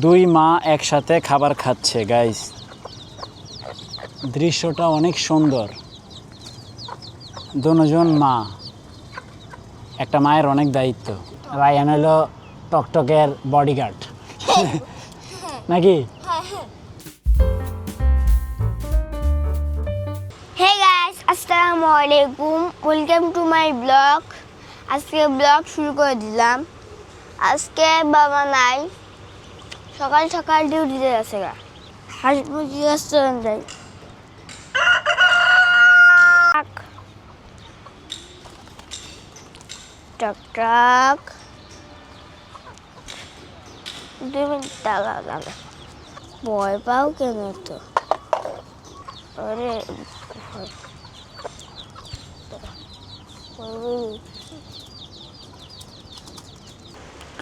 দুই মা একসাথে খাবার খাচ্ছে গাইস দৃশ্যটা অনেক সুন্দর। দুজন মা। একটা মায়ের অনেক দায়িত্ব। রায়ান হলো টকটকের বডিগার্ড নাকি? আসসালামু আলাইকুম। ওয়েলকাম টু মাই ব্লগ আজকে ব্লগ শুরু করে দিলাম। আজকে বাবা নাই। সকাল সকাল ডিউটিতে আছে গা। হাঁস মুরগি রেস্টুরেন্ট যাই টক টক দুই মিনিট দাঁড়া দাঁড়া ভয় পাও কেন তো আরে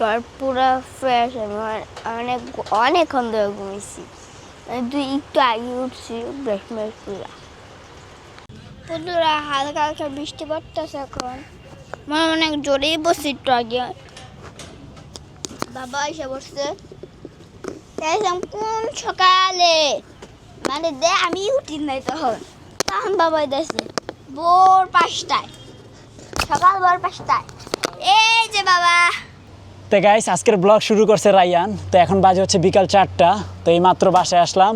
কার পুরো ফ্রেশ আমি অনেক অনেকক্ষণ ধরে ঘুমিয়েছি তুই একটু আগে উঠছি ব্রেক ম্রেক পুরা পুরোরা হালকা হালকা বৃষ্টি পড়তেছে এখন। মনে অনেক জোরেই বসছি একটু আগে। বাবা এসে বসছে। দেখলাম কোন সকালে? মানে দে, আমি উঠি নাই তখন। তখন বাবাই দেখছে ভোর পাঁচটায়। সকাল ভোর পাঁচটায়। এই যে বাবা। তো গাইস আজকের ব্লগ শুরু করছে রায়ান। তো এখন বাজে হচ্ছে বিকাল চারটা। তো এই মাত্র বাসায় আসলাম।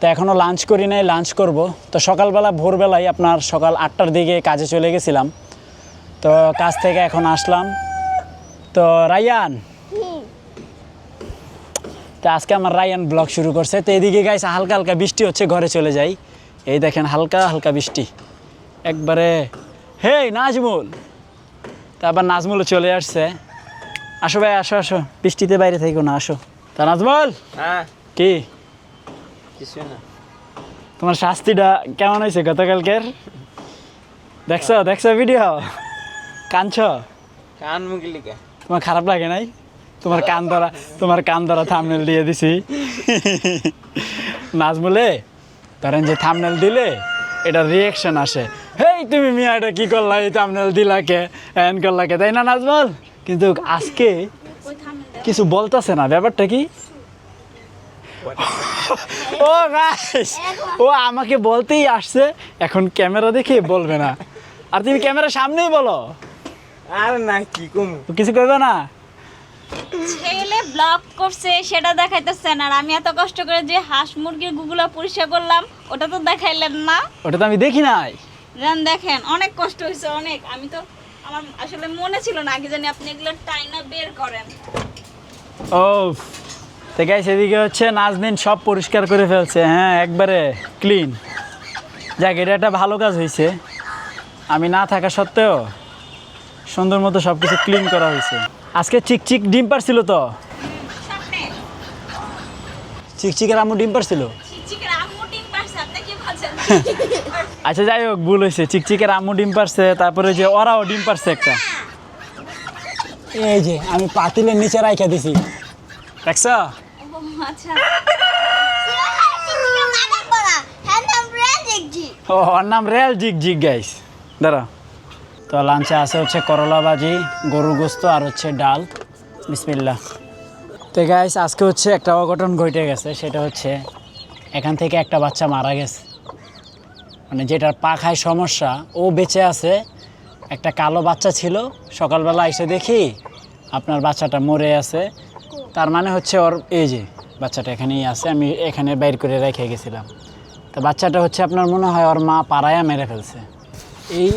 তো এখনও লাঞ্চ করি নাই লাঞ্চ করব। তো সকালবেলা, ভোরবেলায় আপনার সকাল আটটার দিকে কাজে চলে গেছিলাম। তো কাজ থেকে এখন আসলাম। তো রায়ান। তো আজকে আমার রায়ান ব্লগ শুরু করছে। তো এদিকে গাইস হালকা হালকা বৃষ্টি হচ্ছে, ঘরে চলে যাই। এই দেখেন, হালকা হালকা বৃষ্টি। একবারে হে নাজমুল। তা আবার নাজমুলও চলে আসছে। আসো ভাই আসো আসো। বৃষ্টিতে বাইরে থেকো না আসো। তা নাজমুল? হ্যাঁ। কি? কিছু না। তোমার শাস্তিটা কেমন হয়েছে গতকালকের? দেখছ দেখছ ভিডিও কাঁদছ কান মুগলিকা তোমার খারাপ লাগে নাই? তোমার কান ধরা তোমার কান ধরা থামনেল দিয়ে দিছি। নাজমুলে ধরেন যে থামনেল দিলে এটা রিয়েকশন আসে। হেই তুমি মিয়া এটা কি করলা? এই থামনেল দিলাকে এন করলাকে তাই না নাজমুল? কিন্তু আজকে কিছু বলতেছে না ব্যাপারটা কি? ও গাইস ও আমাকে বলতেই আসছে এখন ক্যামেরা দেখে বলবে না। আর তুমি ক্যামেরার সামনেই বলো। আর না কি কম? কিছু করবে না? ছেলে ব্লগ করছে সেটা দেখাইতেছেন আর আমি এত কষ্ট করে যে হাঁস মুরগির গুগুলা পরিষ্কার করলাম ওটা তো দেখাইলেন না। ওটা তো আমি দেখি নাই। জান দেখেন অনেক কষ্ট হয়েছে অনেক। আমি তো আমার আসলে মনে ছিল না আগে জানি আপনি এগুলো টাইনা বের করেন। ও তো গাইস এদিকে হচ্ছে নাজনিন সব পরিষ্কার করে ফেলছে হ্যাঁ একবারে ক্লিন যাক এটা একটা ভালো কাজ হয়েছে আমি না থাকা সত্ত্বেও সুন্দর মতো সব কিছু ক্লিন করা হয়েছে আজকে চিকচিক ডিম পারছিল তো? চিকচিকের আম্মু ডিম পারছিল আম্মু ডিম পারছে আপনি কি বলছেন? আচ্ছা যাই হোক ভুল হয়েছে। চিকচিকের আম্মু ডিম পারছে তারপরে যে ওরাও ডিম পারছে একটা। এই যে আমি পাতিলের নিচে রাইখা দিছি। দেখছ? ও, আচ্ছা ওর নাম রেল জিগ জিগ গাইস দাঁড়া তো লাঞ্চে আছে হচ্ছে করলা ভাজি গরুর গোস্ত আর হচ্ছে ডাল। বিসমিল্লা তো গাইস আজকে হচ্ছে একটা অঘটন ঘটে গেছে সেটা হচ্ছে এখান থেকে একটা বাচ্চা মারা গেছে। মানে যেটার পা খায় সমস্যা, ও বেঁচে আছে। একটা কালো বাচ্চা ছিল, সকালবেলা এসে দেখি আপনার বাচ্চাটা মরে আছে। তার মানে হচ্ছে ওর এই যে বাচ্চাটা এখানেই আছে, আমি এখানে বাইর করে রেখে গেছিলাম। তো বাচ্চাটা হচ্ছে আপনার মনে হয় ওর মা পাড়ায়া মেরে ফেলছে। এই,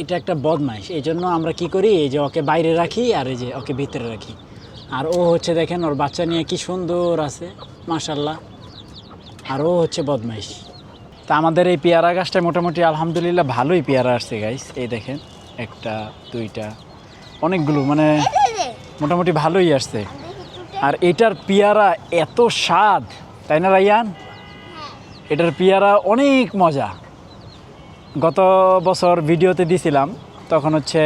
এটা একটা বদমাইশ। এই জন্য আমরা কি করি, এই যে ওকে বাইরে রাখি আর এই যে ওকে ভিতরে রাখি। আর ও হচ্ছে দেখেন ওর বাচ্চা নিয়ে কি সুন্দর আছে মাশাল্লাহ আর ও হচ্ছে বদমাইশ। তা আমাদের এই পেয়ারা গাছটা মোটামুটি আলহামদুলিল্লাহ ভালোই পেয়ারা আসছে গাইস এই দেখেন, একটা, দুইটা, অনেকগুলো মানে মোটামুটি ভালোই আসছে। আর এটার পেয়ারা এত স্বাদ, তাই না রাইয়ান? এটার পেয়ারা অনেক মজা। গত বছর ভিডিওতে দিছিলাম, তখন হচ্ছে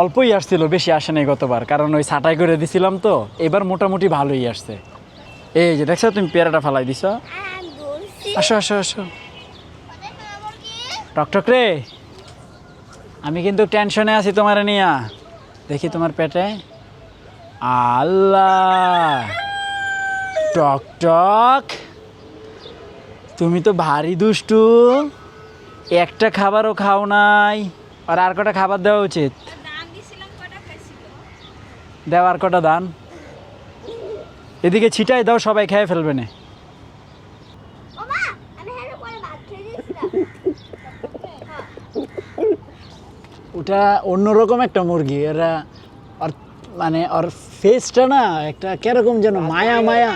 অল্পই আসছিল, বেশি আসে নাই গতবার, কারণ ওই ছাটাই করে দিছিলাম তো, এবার মোটামুটি ভালোই আসছে। এই যে দেখছ, তুমি পেয়ারাটা ফালাই দিছ? আসো আসো আসো। টকটক রে আমি কিন্তু টেনশনে আছি তোমার নিয়া। দেখি তোমার পেটে। আল্লাহ! টক টক তুমি তো ভারী দুষ্টু। একটা খাবারও খাও নাই। আর আর কটা খাবার দেওয়া উচিত? দেওয়ার কটা দান। এদিকে ছিটাই দাও সবাই খেয়ে ফেলবে না ওমা আমি হেরে পরে ভাত খেয়ে দিয়েছিলাম ওটা অন্যরকম একটা মুরগি। এরা ওর মানে ওর ফেসটা না একটা কীরকম যেন মায়া মায়া।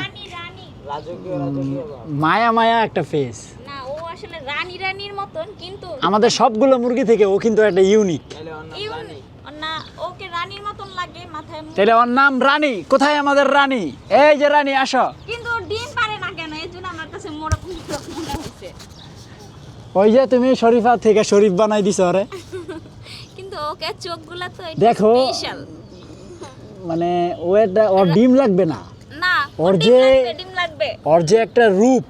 মায়া মায়া একটা ফেস না ও আসলে রানী রানীর মতন কিন্তু আমাদের সবগুলো মুরগি থেকে ও কিন্তু একটা ইউনিক তাহলে অন্য ইউন জানি না ওকে রানীর মতন লাগে মাথায় তাহলে ওর নাম রানী। কোথায় আমাদের রানী? এই যে রানী আসো। কিন্তু ডিম পারে না কেন? এই জন্য আমার কাছে মোরক মনে হয়েছে। ওই যে তুমি শরীফা থেকে শরীফ বানাই দিছো ওরে চোখগুলা তো দেখো। স্পেশাল মানে ও একটা ওর ডিম লাগবে না। না ওর যে- ডিম লাগবে। ওর যে একটা রূপ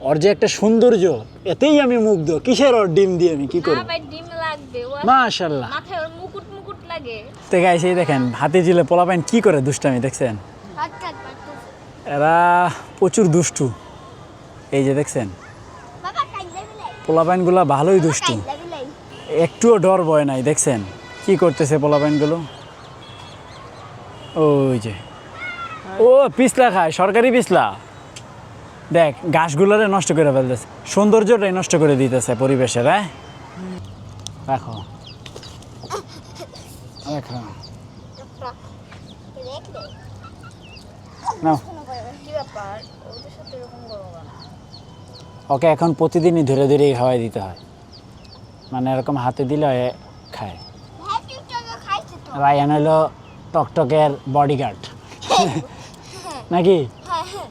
ওর যে একটা সৌন্দর্য এতেই আমি মুগ্ধ। কিসের ওর ডিম দিয়ে আমি কি না ভাই ডিম লাগবে ও মাশাল্লাহ মাথায় ওর মুকুট মুকুট লাগে। তো গাইস এই দেখেন হাতে জিলে পোলাপাইন কি করে দুষ্টামি দেখছেন? এরা প্রচুর দুষ্টু। এই যে দেখছেন বাবা কাইদা ভালোই দুষ্টু। একটুও ডর ভয় নাই দেখছেন? কি করতেছে পোলাপাইনগুলো ওই যে। ও, পিছলা খায়, সরকারি পিছলা। দেখ, ঘাসগুলোরে নষ্ট করে ফেলতেছে। সৌন্দর্যটাই নষ্ট করে দিতেছে পরিবেশের হ্যাঁ? কেন ওকে এখন প্রতিদিনই ধরে ধরেই খাওয়াই দিতে হয়। মানে এরকম হাতে দিলে খায় হ্যাঁ তুই তো আগে খাইছে তো রায়ান হলো টকটকের বডিগার্ড নাকি? হ্যাঁ হ্যাঁ।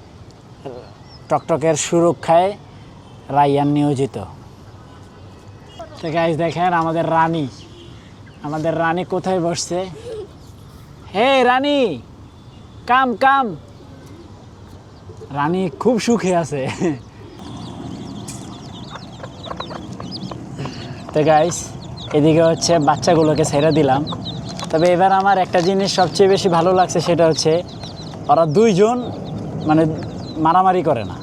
টকটকের সুরক্ষায় রায়ান নিয়োজিত। তো গাইজ দেখেন আমাদের রানী। আমাদের রানী কোথায় বসছে? হে রানী! কাম কাম! রানী খুব সুখে আছে। তো গাইস এদিকে হচ্ছে বাচ্চাগুলোকে ছেড়ে দিলাম। তবে এবার আমার একটা জিনিস সবচেয়ে বেশি ভালো লাগছে, সেটা হচ্ছে ওরা দুইজন মানে মারামারি করে না।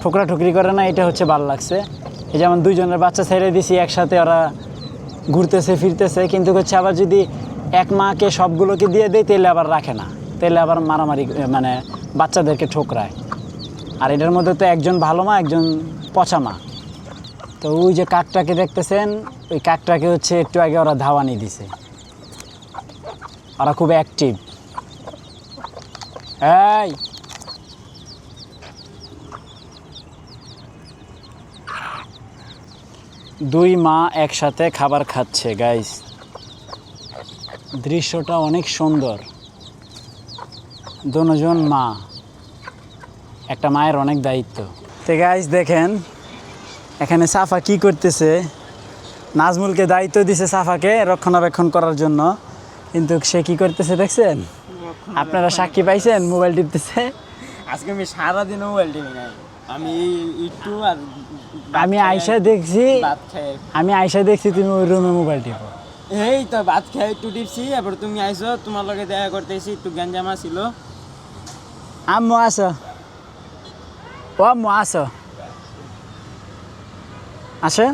ঠোকরা ঠুকরি করে না, এটা হচ্ছে ভালো লাগছে। এই যেমন দুইজনের বাচ্চা ছেড়ে দিছি, একসাথে ওরা ঘুরতেছে, ফিরতেছে, কিন্তু হচ্ছে আবার যদি এক মাকে সবগুলোকে দিয়ে দেয়, তাহলে আবার রাখে না। তাহলে আবার মারামারি মানে বাচ্চাদেরকে ঠোকরায়। আর এটার মধ্যে তো একজন ভালো মা, একজন পচা মা। তো ওই যে কাকটাকে দেখতেছেন, ওই কাকটাকে হচ্ছে একটু আগে ওরা ধাওয়ানি দিছে। ওরা খুব অ্যাক্টিভ এই। দুই মা একসাথে খাবার খাচ্ছে গাইস দৃশ্যটা অনেক সুন্দর। দুজন মা। একটা মায়ের অনেক দায়িত্ব। তো গাইস দেখেন, এখানে সাফা কি করতেছে? নাজমুলকে দায়িত্ব দিছে সাফাকে রক্ষণাবেক্ষণ করার জন্য। কিন্তু সে কি করতেছে দেখছেন? আপনারা সাক্ষী পাইছেন মোবাইল টিপতেছে। আজকে আমি সারাদিন মোবাইল টিভি নাই। আমি একটু আর আমি আয়সা দেখছি আমি আয়সা দেখছি তুমি ওই রুমে মোবাইল টিপো। এই তো ভাত খেয়ে একটু টিপছি এবার তুমি আইছো তোমার লগে দেখা করতেছি একটু গ্যাঞ্জামা ছিল আম্মু আসো। ও আম্মু আসো। আসো।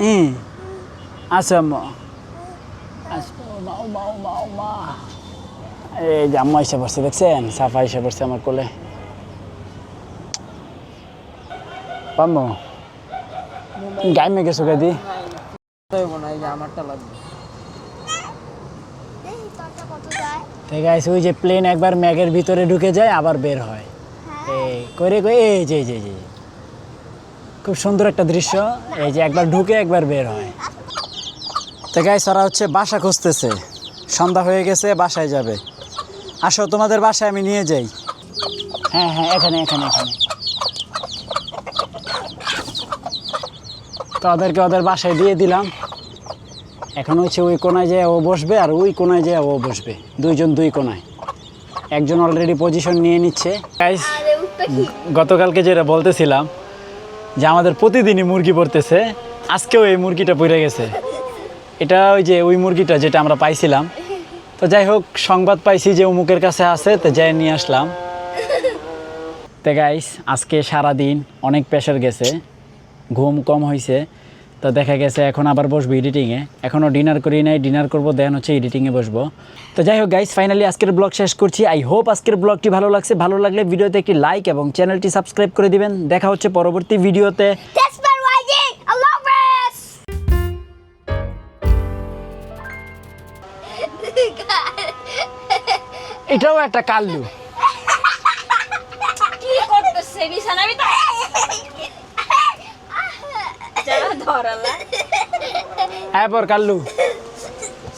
হুম আসো আম্মু। এই যে আম্মু এসে পড়ছে দেখছেন? সাফা এসে পড়ছে আমার কোলে। আম্মু গাইমে গেছো গাদি তাই হয় যে আমারটা লাগবে দেখি তোরটা কত যায় ঠিক আছে ওই যে প্লেন একবার ম্যাগের ভিতরে ঢুকে যায় আবার বের হয়। এই করে করে এই যে এই যে এই যে। খুব সুন্দর একটা দৃশ্য। এই যে একবার ঢুকে একবার বের হয়। তো গাইস ওরা হচ্ছে বাসা খুঁজতেছে। সন্ধ্যা হয়ে গেছে বাসায় যাবে। আসো তোমাদের বাসায় আমি নিয়ে যাই। হ্যাঁ হ্যাঁ এখানে এখানে এখানে। তো ওদেরকে ওদের বাসায় দিয়ে দিলাম। এখন হচ্ছে ওই কোনায় যে ও বসবে আর ওই কোনায় যে ও বসবে। দুইজন দুই কোনায়। একজন অলরেডি পজিশন নিয়ে নিচ্ছে। গতকালকে যেটা বলতেছিলাম যে আমাদের প্রতিদিনই মুরগি পড়তেছে আজকেও এই মুরগিটা পড়ে গেছে। এটা ওই যে ওই মুরগিটা যেটা আমরা পাইছিলাম। তো যাই হোক, সংবাদ পাইছি যে অমুকের কাছে আছে, তো যাই নিয়ে আসলাম। তো গাইস আজকে সারা দিন অনেক প্রেশার গেছে, ঘুম কম হয়েছে তো দেখা গেছে এখন আবার বসবো এডিটিংয়ে এখনও ডিনার করি নাই ডিনার করব, দেন হচ্ছে এডিটিংয়ে বসবো। তো যাই হোক গাইস ফাইনালি আজকের ব্লগ শেষ করছি। আই হোপ আজকের ব্লগটি ভালো লাগছে। ভালো লাগলে ভিডিওতে একটি লাইক এবং চ্যানেলটি সাবস্ক্রাইব করে দিবেন। দেখা হচ্ছে পরবর্তী ভিডিওতে এটাও একটা কাল্লু। কি করতেছে বিছানা ভিতরে? যা ধরালা। হ্যাঁ পর কাল্লু।